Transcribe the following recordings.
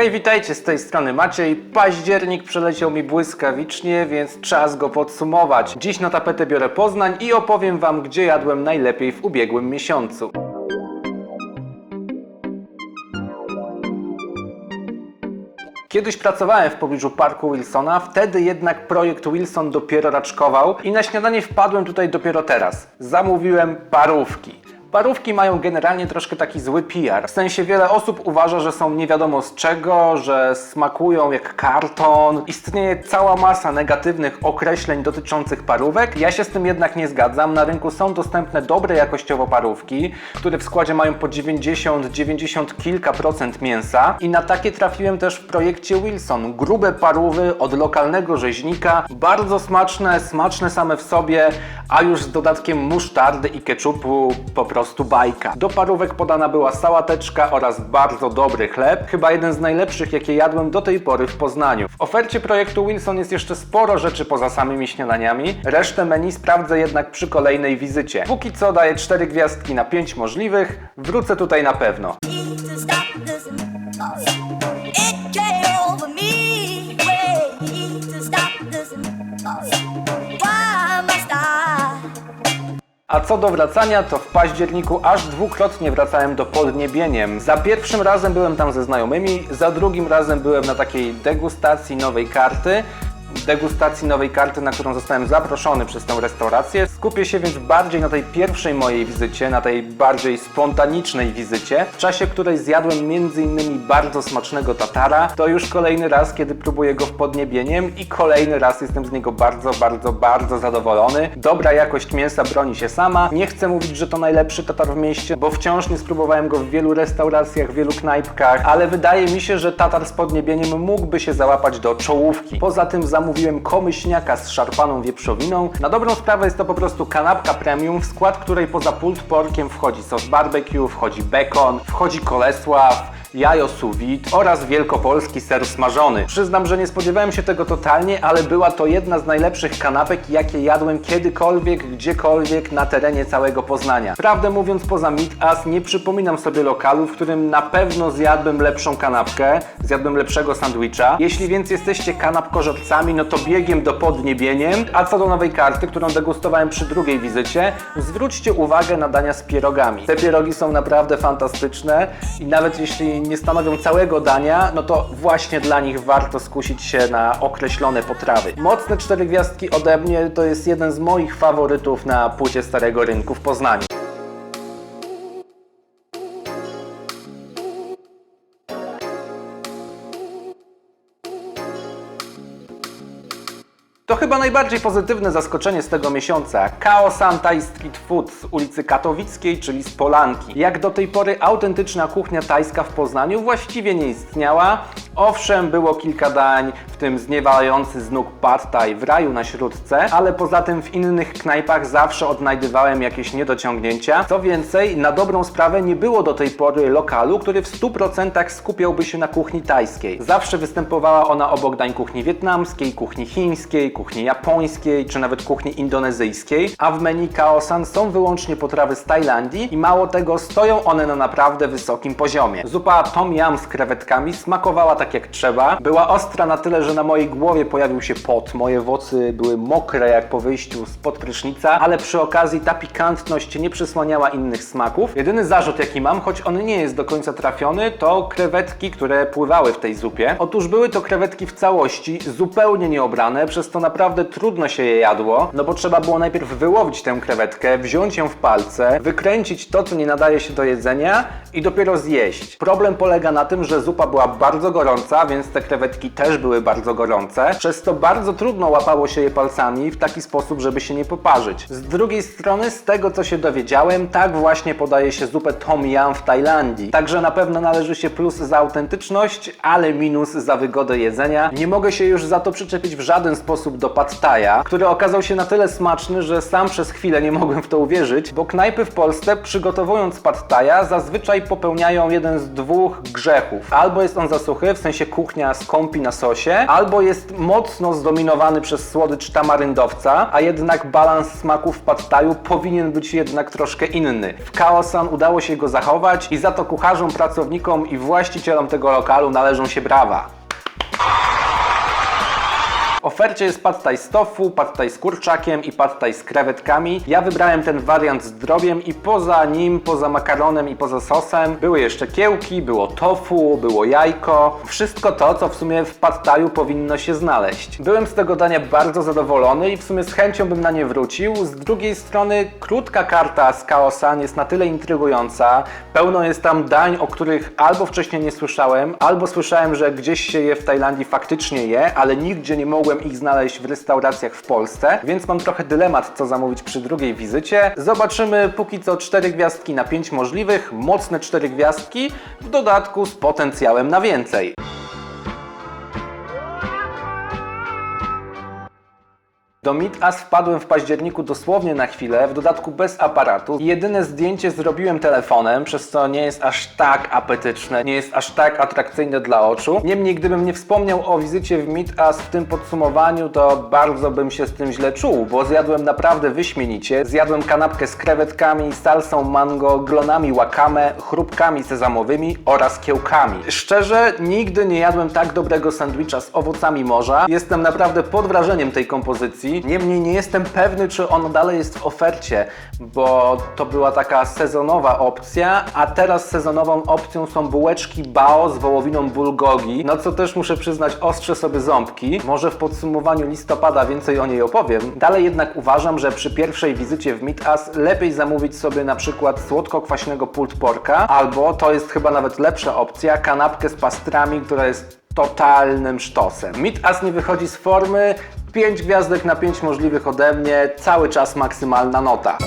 Hej, witajcie, z tej strony Maciej. Październik przeleciał mi błyskawicznie, więc czas go podsumować. Dziś na tapetę biorę Poznań i opowiem Wam, gdzie jadłem najlepiej w ubiegłym miesiącu. Kiedyś pracowałem w pobliżu parku Wilsona, wtedy jednak projekt Wilson dopiero raczkował i na śniadanie wpadłem tutaj dopiero teraz. Zamówiłem parówki. Parówki mają generalnie troszkę taki zły PR. W sensie wiele osób uważa, że są nie wiadomo z czego, że smakują jak karton. Istnieje cała masa negatywnych określeń dotyczących parówek. Ja się z tym jednak nie zgadzam. Na rynku są dostępne dobre jakościowo parówki, które w składzie mają po 90, 90 kilka procent mięsa. I na takie trafiłem też w projekcie Wilson. Grube parówy od lokalnego rzeźnika, bardzo smaczne, smaczne same w sobie, a już z dodatkiem musztardy i keczupu po prostu bajka. Do parówek podana była sałateczka oraz bardzo dobry chleb, chyba jeden z najlepszych jakie jadłem do tej pory w Poznaniu. W ofercie projektu Wilson jest jeszcze sporo rzeczy poza samymi śniadaniami, resztę menu sprawdzę jednak przy kolejnej wizycie. Póki co daję 4 gwiazdki na 5 możliwych, wrócę tutaj na pewno. A co do wracania, to w październiku aż dwukrotnie wracałem do Podniebieniem. Za pierwszym razem byłem tam ze znajomymi, za drugim razem byłem na takiej degustacji nowej karty. Degustacji nowej karty, na którą zostałem zaproszony przez tę restaurację. Skupię się więc bardziej na tej pierwszej mojej wizycie, na tej bardziej spontanicznej wizycie, w czasie której zjadłem m.in. bardzo smacznego tatara. To już kolejny raz, kiedy próbuję go w Podniebieniem i kolejny raz jestem z niego bardzo, bardzo, bardzo zadowolony. Dobra jakość mięsa broni się sama. Nie chcę mówić, że to najlepszy tatar w mieście, bo wciąż nie spróbowałem go w wielu restauracjach, w wielu knajpkach, ale wydaje mi się, że tatar z Podniebieniem mógłby się załapać do czołówki. Poza tym zamówiłem komyśniaka z szarpaną wieprzowiną. Na dobrą sprawę jest to po prostu kanapka premium, w skład której poza pulled porkiem wchodzi sos barbecue, wchodzi bekon, wchodzi kolesław, jajo sous vide oraz wielkopolski ser smażony. Przyznam, że nie spodziewałem się tego totalnie, ale była to jedna z najlepszych kanapek, jakie jadłem kiedykolwiek, gdziekolwiek na terenie całego Poznania. Prawdę mówiąc, poza Meat Us nie przypominam sobie lokalu, w którym na pewno zjadłbym lepszą kanapkę, zjadłbym lepszego sandwicha. Jeśli więc jesteście kanapkożercami, no to biegiem do podniebieniem. A co do nowej karty, którą degustowałem przy drugiej wizycie, zwróćcie uwagę na dania z pierogami. Te pierogi są naprawdę fantastyczne i nawet jeśli nie stanowią całego dania, no to właśnie dla nich warto skusić się na określone potrawy. Mocne cztery gwiazdki ode mnie to jest jeden z moich faworytów na płycie Starego Rynku w Poznaniu. To chyba najbardziej pozytywne zaskoczenie z tego miesiąca. Kao Santai Street Food z ulicy Katowickiej, czyli z Polanki. Jak do tej pory autentyczna kuchnia tajska w Poznaniu właściwie nie istniała. Owszem, było kilka dań, w tym zniewalający z nóg pad thai w raju na śródce, ale poza tym w innych knajpach zawsze odnajdywałem jakieś niedociągnięcia. Co więcej, na dobrą sprawę nie było do tej pory lokalu, który w 100% skupiałby się na kuchni tajskiej. Zawsze występowała ona obok dań kuchni wietnamskiej, kuchni chińskiej, kuchni japońskiej, czy nawet kuchni indonezyjskiej, a w menu Kaosan są wyłącznie potrawy z Tajlandii i mało tego, stoją one na naprawdę wysokim poziomie. Zupa tom yum z krewetkami smakowała tak jak trzeba, była ostra na tyle, że na mojej głowie pojawił się pot, moje włosy były mokre jak po wyjściu spod prysznica, ale przy okazji ta pikantność nie przysłaniała innych smaków. Jedyny zarzut jaki mam, choć on nie jest do końca trafiony, to krewetki, które pływały w tej zupie. Otóż były to krewetki w całości, zupełnie nieobrane, przez to naprawdę trudno się je jadło, no bo trzeba było najpierw wyłowić tę krewetkę, wziąć ją w palce, wykręcić to, co nie nadaje się do jedzenia i dopiero zjeść. Problem polega na tym, że zupa była bardzo gorąca, więc te krewetki też były bardzo gorące, przez to bardzo trudno łapało się je palcami w taki sposób, żeby się nie poparzyć. Z drugiej strony, z tego co się dowiedziałem, tak właśnie podaje się zupę tom yum w Tajlandii. Także na pewno należy się plus za autentyczność, ale minus za wygodę jedzenia. Nie mogę się już za to przyczepić w żaden sposób do pad thai'a, który okazał się na tyle smaczny, że sam przez chwilę nie mogłem w to uwierzyć, bo knajpy w Polsce przygotowując pad thai'a zazwyczaj popełniają jeden z dwóch grzechów. Albo jest on za suchy, w sensie kuchnia skąpi na sosie, albo jest mocno zdominowany przez słodycz tamaryndowca, a jednak balans smaków w pad thaiu powinien być jednak troszkę inny. W Kaosan udało się go zachować i za to kucharzom, pracownikom i właścicielom tego lokalu należą się brawa. Ofercie jest pad thai z tofu, pad thai z kurczakiem i pad thai z krewetkami. Ja wybrałem ten wariant z drobiem i poza nim, poza makaronem i poza sosem były jeszcze kiełki, było tofu, było jajko. Wszystko to, co w sumie w pad thaiu powinno się znaleźć. Byłem z tego dania bardzo zadowolony i w sumie z chęcią bym na nie wrócił. Z drugiej strony krótka karta z Kaosan jest na tyle intrygująca. Pełno jest tam dań, o których albo wcześniej nie słyszałem, albo słyszałem, że gdzieś się je w Tajlandii faktycznie je, ale nigdzie nie mogłem ich znaleźć w restauracjach w Polsce, więc mam trochę dylemat, co zamówić przy drugiej wizycie. Zobaczymy póki co 4 gwiazdki na 5 możliwych, mocne 4 gwiazdki, w dodatku z potencjałem na więcej. Do Meet Us wpadłem w październiku dosłownie na chwilę, w dodatku bez aparatu. Jedyne zdjęcie zrobiłem telefonem, przez co nie jest aż tak apetyczne, nie jest aż tak atrakcyjne dla oczu. Niemniej, gdybym nie wspomniał o wizycie w Meet Us w tym podsumowaniu, to bardzo bym się z tym źle czuł, bo zjadłem naprawdę wyśmienicie. Zjadłem kanapkę z krewetkami, salsą mango, glonami wakame, chrupkami sezamowymi oraz kiełkami. Szczerze, nigdy nie jadłem tak dobrego sandwicha z owocami morza. Jestem naprawdę pod wrażeniem tej kompozycji. Niemniej nie jestem pewny, czy on dalej jest w ofercie, bo to była taka sezonowa opcja, a teraz sezonową opcją są bułeczki bao z wołowiną bulgogi, no co też muszę przyznać, ostrze sobie ząbki. Może w podsumowaniu listopada więcej o niej opowiem. Dalej jednak uważam, że przy pierwszej wizycie w Meet Us lepiej zamówić sobie na przykład słodko-kwaśnego pulled porka, albo, to jest chyba nawet lepsza opcja, kanapkę z pastrami, która jest totalnym sztosem. Meet Us nie wychodzi z formy, 5 gwiazdek na 5 możliwych ode mnie, cały czas maksymalna nota.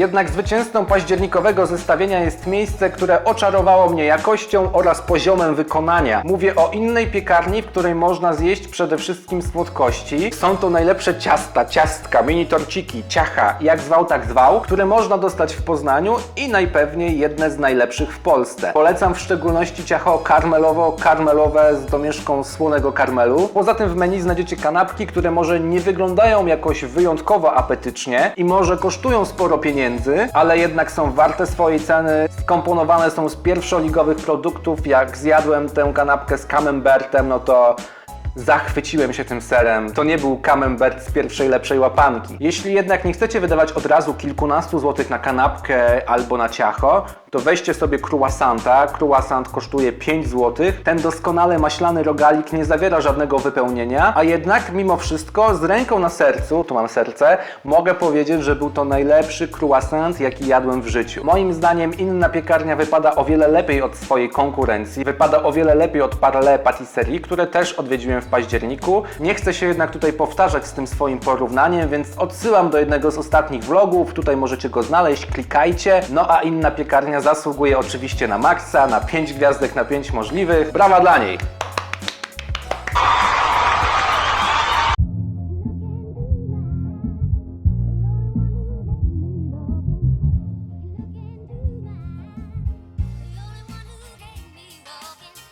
Jednak zwycięzcą październikowego zestawienia jest miejsce, które oczarowało mnie jakością oraz poziomem wykonania. Mówię o innej piekarni, w której można zjeść przede wszystkim słodkości. Są to najlepsze ciasta, ciastka, mini torciki, ciacha, jak zwał tak zwał, które można dostać w Poznaniu i najpewniej jedne z najlepszych w Polsce. Polecam w szczególności ciacho karmelowo-karmelowe z domieszką słonego karmelu. Poza tym w menu znajdziecie kanapki, które może nie wyglądają jakoś wyjątkowo apetycznie i może kosztują sporo pieniędzy, ale jednak są warte swojej ceny. Skomponowane są z pierwszoligowych produktów. Jak zjadłem tę kanapkę z camembertem, no to Zachwyciłem się tym serem. To nie był camembert z pierwszej lepszej łapanki. Jeśli jednak nie chcecie wydawać od razu kilkunastu złotych na kanapkę albo na ciacho, to weźcie sobie croissanta. Croissant kosztuje 5 zł. Ten doskonale maślany rogalik nie zawiera żadnego wypełnienia, a jednak mimo wszystko z ręką na sercu, tu mam serce, mogę powiedzieć, że był to najlepszy croissant, jaki jadłem w życiu. Moim zdaniem inna piekarnia wypada o wiele lepiej od swojej konkurencji. Wypada o wiele lepiej od Parle Patisserie, które też odwiedziłem w październiku. Nie chcę się jednak tutaj powtarzać z tym swoim porównaniem, więc odsyłam do jednego z ostatnich vlogów. Tutaj możecie go znaleźć, klikajcie. No a inna piekarnia zasługuje oczywiście na maksa, na 5 gwiazdek na 5 możliwych. Brawa dla niej!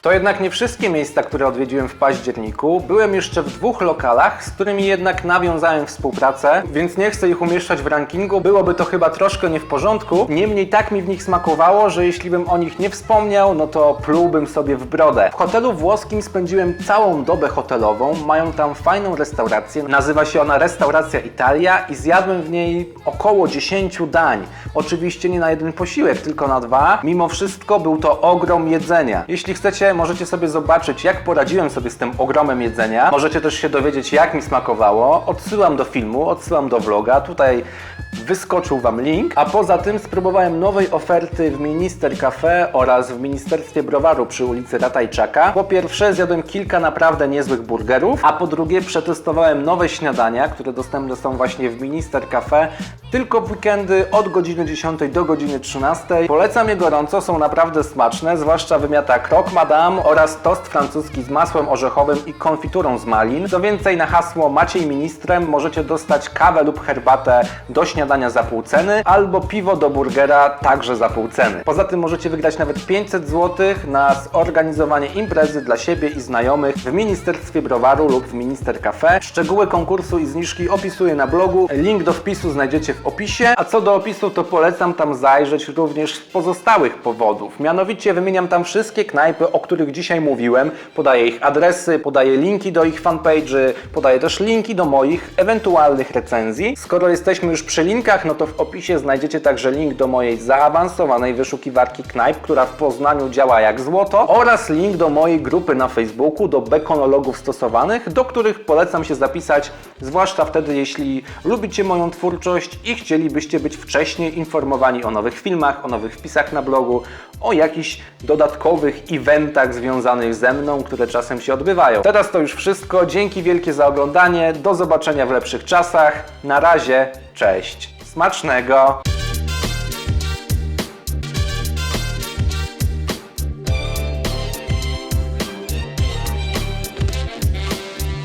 To jednak nie wszystkie miejsca, które odwiedziłem w październiku. Byłem jeszcze w dwóch lokalach, z którymi jednak nawiązałem współpracę, więc nie chcę ich umieszczać w rankingu, byłoby to chyba troszkę nie w porządku. Niemniej tak mi w nich smakowało, że jeśli bym o nich nie wspomniał, no to plułbym sobie w brodę. W hotelu włoskim spędziłem całą dobę hotelową, mają tam fajną restaurację, nazywa się ona Restauracja Italia i zjadłem w niej około 10 dań. Oczywiście nie na jeden posiłek, tylko na dwa. Mimo wszystko był to ogrom jedzenia. Jeśli chcecie, możecie sobie zobaczyć, jak poradziłem sobie z tym ogromem jedzenia. Możecie też się dowiedzieć, jak mi smakowało. Odsyłam do filmu, odsyłam do vloga. Tutaj wyskoczył Wam link. A poza tym spróbowałem nowej oferty w Minister Cafe oraz w Ministerstwie Browaru przy ulicy Ratajczaka. Po pierwsze zjadłem kilka naprawdę niezłych burgerów, a po drugie przetestowałem nowe śniadania, które dostępne są właśnie w Minister Cafe tylko w weekendy od godziny 10 do godziny 13. Polecam je gorąco, są naprawdę smaczne, zwłaszcza wymiata krok madame gram oraz tost francuski z masłem orzechowym i konfiturą z malin. Co więcej, na hasło Maciej Ministrem możecie dostać kawę lub herbatę do śniadania za pół ceny, albo piwo do burgera także za pół ceny. Poza tym możecie wygrać nawet 500 zł na zorganizowanie imprezy dla siebie i znajomych w Ministerstwie Browaru lub w Minister Cafe. Szczegóły konkursu i zniżki opisuję na blogu. Link do wpisu znajdziecie w opisie. A co do opisu, to polecam tam zajrzeć również z pozostałych powodów. Mianowicie wymieniam tam wszystkie knajpy, o których dzisiaj mówiłem. Podaję ich adresy, podaję linki do ich fanpage'y, podaję też linki do moich ewentualnych recenzji. Skoro jesteśmy już przy linkach, no to w opisie znajdziecie także link do mojej zaawansowanej wyszukiwarki knajp, która w Poznaniu działa jak złoto oraz link do mojej grupy na Facebooku, do bekonologów stosowanych, do których polecam się zapisać, zwłaszcza wtedy, jeśli lubicie moją twórczość i chcielibyście być wcześniej informowani o nowych filmach, o nowych wpisach na blogu, o jakichś dodatkowych eventach związanych ze mną, które czasem się odbywają. Teraz to już wszystko. Dzięki wielkie za oglądanie. Do zobaczenia w lepszych czasach. Na razie, cześć. Smacznego!